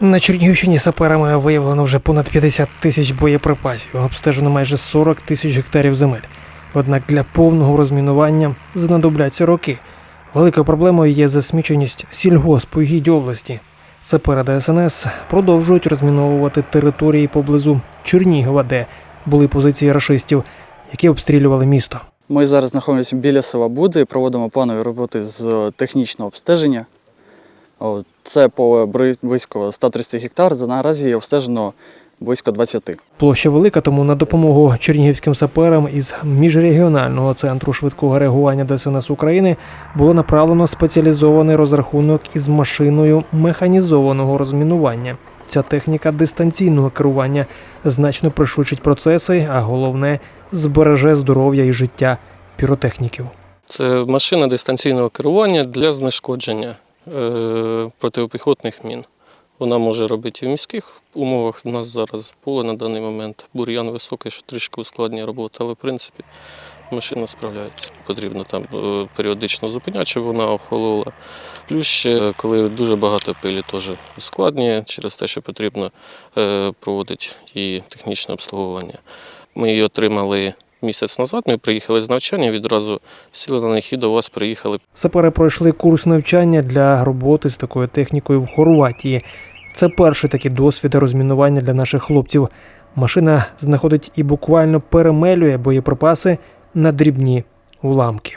На Чернігівщині саперами виявлено вже понад 50 тисяч боєприпасів, обстежено майже 40 тисяч гектарів земель. Однак для повного розмінування знадобляться роки. Великою проблемою є засміченість сільгоспугідь області. Сапери ДСНС продовжують розміновувати території поблизу Чернігова, де були позиції рашистів, які обстрілювали місто. Ми зараз знаходимося біля села Буди і проводимо планові роботи з технічного обстеження. Це поле близько 130 гектар. За наразі обстежено близько 20. Площа велика, тому на допомогу чернігівським саперам із міжрегіонального центру швидкого реагування ДСНС України було направлено спеціалізований розрахунок із машиною механізованого розмінування. Ця техніка дистанційного керування значно пришвидшить процеси, а головне збереже здоров'я і життя піротехніків. Це машина дистанційного керування для знешкодження протипіхотних мін. Вона може робити і в міських умовах. У нас зараз поле на даний момент бур'ян високий, що трішки ускладнює роботу, але в принципі машина справляється. Потрібно там е, періодично зупиняти, щоб вона охолола. Плюс ще, коли дуже багато пилі, теж ускладнює через те, що потрібно е, проводити і технічне обслуговування. Ми її отримали місяць назад. Ми приїхали з навчання, відразу сіли на них і до вас приїхали. Сапери пройшли курс навчання для роботи з такою технікою в Хорватії. Це перший такий досвід розмінування для наших хлопців. Машина знаходить і буквально перемелює боєприпаси на дрібні уламки.